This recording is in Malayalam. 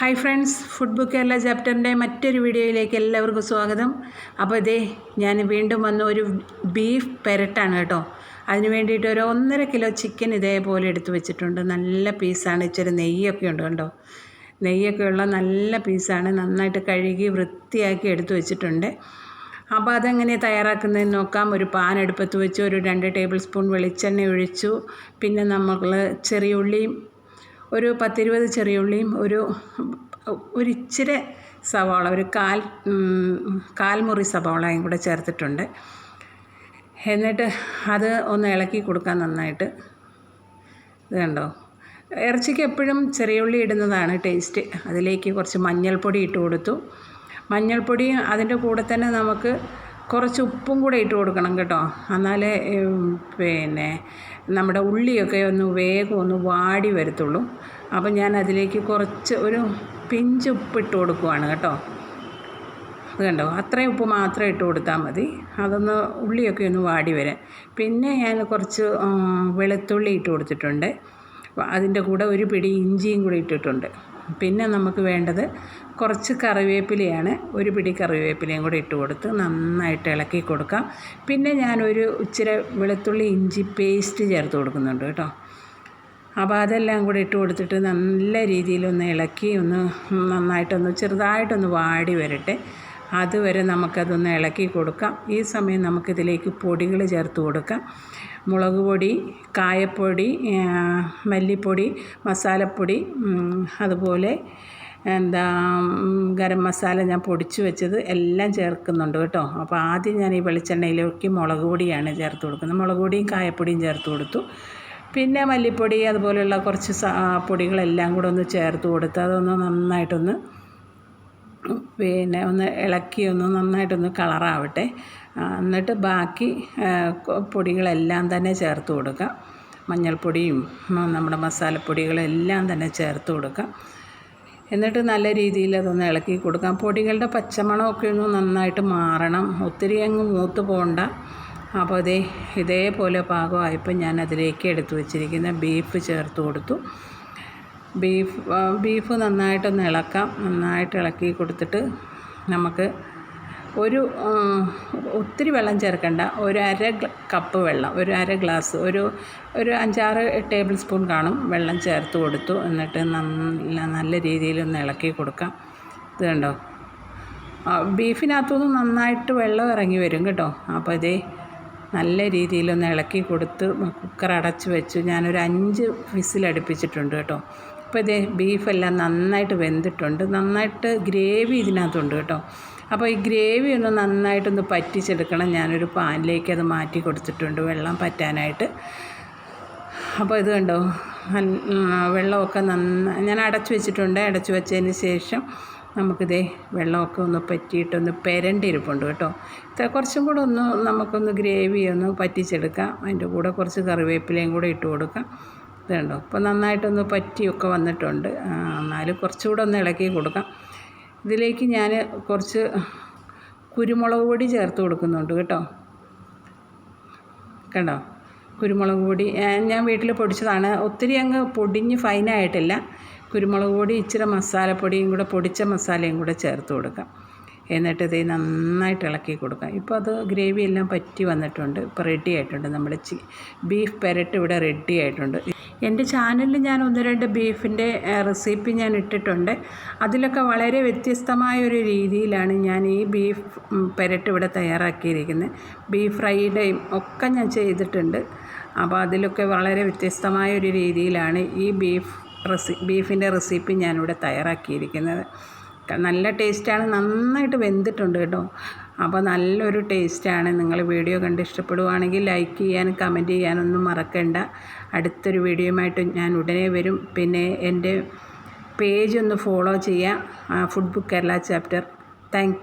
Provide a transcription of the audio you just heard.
Hi friends food book Kerala ചാപ്റ്ററിന്റെ മറ്റൊരു വീഡിയോയിലേക്ക് എല്ലാവർക്കും സ്വാഗതം. അപ്പോൾ ഇതേ ഞാൻ വീണ്ടും വന്ന ഒരു ബീഫ് പെരട്ടാണ് കേട്ടോ. അതിന് വേണ്ടിയിട്ട് ഒരു ഒന്നര കിലോ ചിക്കൻ ഇതേപോലെ എടുത്തു വെച്ചിട്ടുണ്ട്. നല്ല പീസാണ്. ഇച്ചിരി നെയ്യൊക്കെ ഉണ്ട് കണ്ടോ? നെയ്യൊക്കെ ഉള്ള നല്ല പീസാണ്. നന്നായിട്ട് കഴുകി വൃത്തിയാക്കി എടുത്തു വെച്ചിട്ടുണ്ട്. അപ്പോൾ അതെങ്ങനെ തയ്യാറാക്കുന്നതെന്ന് നോക്കാം. ഒരു പാൻ എടുപ്പത്ത് വെച്ച് ഒരു രണ്ട് ടേബിൾ സ്പൂൺ വെളിച്ചെണ്ണ ഒഴിച്ചു. പിന്നെ നമ്മൾ ചെറിയ ഉള്ളിയും ഒരു പത്തിരുപത് ചെറിയ ഉള്ളിയും ഒരു ഒരിച്ചിരി സവാള ഒരു കാൽ കാൽമുറി സവാളയും കൂടെ ചേർത്തിട്ടുണ്ട്. എന്നിട്ട് അത് ഒന്ന് ഇളക്കി കൊടുക്കാൻ നന്നായിട്ട് ഇത് കണ്ടോ? ഇറച്ചിക്ക് എപ്പോഴും ചെറിയ ഉള്ളി ഇടുന്നതാണ് ടേസ്റ്റ്. അതിലേക്ക് കുറച്ച് മഞ്ഞൾപ്പൊടി ഇട്ട് കൊടുത്തു. മഞ്ഞൾപ്പൊടി അതിന്റെ കൂടെ തന്നെ നമുക്ക് കുറച്ച് ഉപ്പും കൂടെ ഇട്ട് കൊടുക്കണം കേട്ടോ. എന്നാലേ പിന്നെ നമ്മുടെ ഉള്ളിയൊക്കെ ഒന്ന് വേഗം ഒന്ന് വാടി വരത്തുള്ളൂ. അപ്പം ഞാൻ അതിലേക്ക് കുറച്ച് ഒരു പിഞ്ച് ഉപ്പ് ഇട്ട് കൊടുക്കുവാണ് കേട്ടോ. അത് കണ്ടോ? അത്രയും ഉപ്പ് മാത്രം ഇട്ട് കൊടുത്താൽ മതി. അതൊന്ന് ഉള്ളിയൊക്കെ ഒന്ന് വാടി വരാൻ. പിന്നെ ഞാൻ കുറച്ച് വെളുത്തുള്ളി ഇട്ട് കൊടുത്തിട്ടുണ്ട്. അതിന്റെ കൂടെ ഒരു പിടി ഇഞ്ചിയും കൂടി ഇട്ടിട്ടുണ്ട്. പിന്നെ നമുക്ക് വേണ്ടത് കുറച്ച് കറിവേപ്പിലയാണ്. ഒരു പിടി കറിവേപ്പിലയും കൂടി ഇട്ട് കൊടുത്ത് നന്നായിട്ട് ഇളക്കി കൊടുക്കാം. പിന്നെ ഞാനൊരു ഇച്ചിരി വെളുത്തുള്ളി ഇഞ്ചി പേസ്റ്റ് ചേർത്ത് കൊടുക്കുന്നുണ്ട് കേട്ടോ. അപ്പോൾ അതെല്ലാം കൂടി ഇട്ട് കൊടുത്തിട്ട് നല്ല രീതിയിലൊന്ന് ഇളക്കി ഒന്ന് നന്നായിട്ടൊന്ന് ചെറുതായിട്ടൊന്ന് വാടി വരട്ടെ. അതുവരെ നമുക്കതൊന്ന് ഇളക്കി കൊടുക്കാം. ഈ സമയം നമുക്കിതിലേക്ക് പൊടികൾ ചേർത്ത് കൊടുക്കാം. മുളക് പൊടി കായപ്പൊടി മല്ലിപ്പൊടി മസാലപ്പൊടി അതുപോലെ എന്താ ഗരം മസാല ഞാൻ പൊടിച്ച് വെച്ചത് എല്ലാം ചേർക്കുന്നുണ്ട് കേട്ടോ. അപ്പോൾ ആദ്യം ഞാൻ ഈ വെളിച്ചെണ്ണയിലേക്ക് മുളക് പൊടിയാണ് ചേർത്ത് കൊടുക്കുന്നത്. മുളക് പൊടിയും കായപ്പൊടിയും ചേർത്ത് കൊടുത്തു. പിന്നെ മല്ലിപ്പൊടി അതുപോലെയുള്ള കുറച്ച് പൊടികളെല്ലാം കൂടെ ഒന്ന് ചേർത്ത് കൊടുത്ത് അതൊന്ന് നന്നായിട്ടൊന്ന് പിന്നെ ഒന്ന് ഇളക്കി ഒന്ന് നന്നായിട്ടൊന്ന് കളറാവട്ടെ. എന്നിട്ട് ബാക്കി പൊടികളെല്ലാം തന്നെ ചേർത്ത് കൊടുക്കുക മഞ്ഞൾപ്പൊടിയും നമ്മുടെ മസാലപ്പൊടികളെല്ലാം തന്നെ ചേർത്ത് കൊടുക്കുക എന്നിട്ട് നല്ല രീതിയിൽ അതൊന്ന് ഇളക്കി കൊടുക്കാം. പൊടികളുടെ പച്ചമണമൊക്കെ ഒന്ന് നന്നായിട്ട് മാറണം. ഒത്തിരി അങ്ങ് മൂത്ത് പോകണ്ട അപ്പോൾ അതേ ഇതേപോലെ പാകമായപ്പോൾ ഞാൻ അതിലേക്ക് എടുത്തു വച്ചിരിക്കുന്ന ബീഫ് ചേർത്ത് കൊടുത്തു. ബീഫ് ബീഫ് നന്നായിട്ടൊന്ന് ഇളക്കാം. നന്നായിട്ട് ഇളക്കി കൊടുത്തിട്ട് നമുക്ക് ഒരു ഒത്തിരി വെള്ളം ചേർക്കണ്ട. ഒരു അര കപ്പ് വെള്ളം ഒരു അര ഗ്ലാസ് ഒരു ഒരു അഞ്ചാറ് ടേബിൾ സ്പൂൺ കാണും. വെള്ളം ചേർത്ത് കൊടുത്തു. എന്നിട്ട് നല്ല നല്ല രീതിയിലൊന്ന് ഇളക്കി കൊടുക്കാം. ഇത് കണ്ടോ? ബീഫിനകത്തുനിന്ന് നന്നായിട്ട് വെള്ളം ഇറങ്ങി വരും കേട്ടോ. അപ്പോൾ ഇതേ നല്ല രീതിയിലൊന്ന് ഇളക്കി കൊടുത്ത് കുക്കർ അടച്ച് വെച്ച്. ഞാനൊരു അഞ്ച് വിസിൽ വിസിലടുപ്പിച്ചിട്ടുണ്ട് കേട്ടോ. അപ്പോൾ ഇതേ ബീഫെല്ലാം നന്നായിട്ട് വെന്തിട്ടുണ്ട്. നന്നായിട്ട് ഗ്രേവി ഇതിനകത്തുണ്ട് കേട്ടോ. അപ്പോൾ ഈ ഗ്രേവി ഒന്ന് നന്നായിട്ടൊന്ന് പറ്റിച്ചെടുക്കണം. ഞാനൊരു പാനിലേക്ക് അത് മാറ്റി കൊടുത്തിട്ടുണ്ട് വെള്ളം പറ്റാനായിട്ട്. അപ്പോൾ ഇത് കണ്ടോ? വെള്ളമൊക്കെ നന്നായി ഞാൻ അടച്ചു വെച്ചിട്ടുണ്ട്. അടച്ചു വെച്ചതിന് ശേഷം നമുക്കിതേ വെള്ളമൊക്കെ ഒന്ന് പറ്റിയിട്ടൊന്ന് പെരണ്ടിരിപ്പുണ്ട് കേട്ടോ. ഇത്ര കുറച്ചും കൂടെ ഒന്ന് നമുക്കൊന്ന് ഗ്രേവി ഒന്ന് പറ്റിച്ചെടുക്കാം. അതിന്റെ കൂടെ കുറച്ച് കറിവേപ്പിലയും കൂടെ ഇട്ട് കൊടുക്കാം. ഇത് കണ്ടോ? ഇപ്പോൾ നന്നായിട്ടൊന്ന് പറ്റിയൊക്കെ വന്നിട്ടുണ്ട്. എന്നാലും കുറച്ചുകൂടെ ഒന്ന് ഇളക്കി കൊടുക്കാം. ഇതിലേക്ക് ഞാൻ കുറച്ച് കുരുമുളക് പൊടി ചേർത്ത് കൊടുക്കുന്നുണ്ട് കേട്ടോ. കണ്ടോ? കുരുമുളക് പൊടി. ഞാൻ വീട്ടിൽ പൊടിച്ചതാണ്. ഒത്തിരി അങ്ങ് പൊടിഞ്ഞ് ഫൈനായിട്ടില്ല കുരുമുളക് പൊടി ഇച്ചിരി മസാലപ്പൊടിയും കൂടെ പൊടിച്ച മസാലയും കൂടെ ചേർത്ത് കൊടുക്കാം. എന്നിട്ട് ഇത് നന്നായിട്ട് ഇളക്കി കൊടുക്കാം. ഇപ്പോൾ അത് ഗ്രേവി എല്ലാം പറ്റി വന്നിട്ടുണ്ട്. ഇപ്പോൾ റെഡി ആയിട്ടുണ്ട്. നമ്മുടെ ബീഫ് പെരട്ട് ഇവിടെ റെഡി ആയിട്ടുണ്ട്. എന്റെ ചാനലിൽ ഞാൻ ഒന്ന് രണ്ട് ബീഫിന്റെ റെസിപ്പി ഞാൻ ഇട്ടിട്ടുണ്ട്. അതിലൊക്കെ വളരെ വ്യത്യസ്തമായ ഒരു രീതിയിലാണ് ഞാൻ ഈ ബീഫ് പെരട്ട് ഇവിടെ തയ്യാറാക്കിയിരിക്കുന്നത്. ബീഫ് ഫ്രൈഡേയും ഒക്കെ ഞാൻ ചെയ്തിട്ടുണ്ട്. അപ്പോൾ അതിലൊക്കെ വളരെ വ്യത്യസ്തമായ ഒരു രീതിയിലാണ് ഈ ബീഫ് റെസി ബീഫിന്റെ റെസിപ്പി ഞാനിവിടെ തയ്യാറാക്കിയിരിക്കുന്നത്. നല്ല ടേസ്റ്റാണ്. നന്നായിട്ട് വെന്തിട്ടുണ്ട് കേട്ടോ. അപ്പോൾ നല്ലൊരു ടേസ്റ്റാണ്. നിങ്ങൾ വീഡിയോ കണ്ട് ഇഷ്ടപ്പെടുവാണെങ്കിൽ ലൈക്ക് ചെയ്യാനും കമന്റ് ചെയ്യാനൊന്നും മറക്കണ്ട. അടുത്തൊരു വീഡിയോയുമായിട്ട് ഞാൻ ഉടനെ വരും. പിന്നെ എന്റെ പേജ് ഒന്ന് ഫോളോ ചെയ്യുക. Food book Kerala chapter. Thank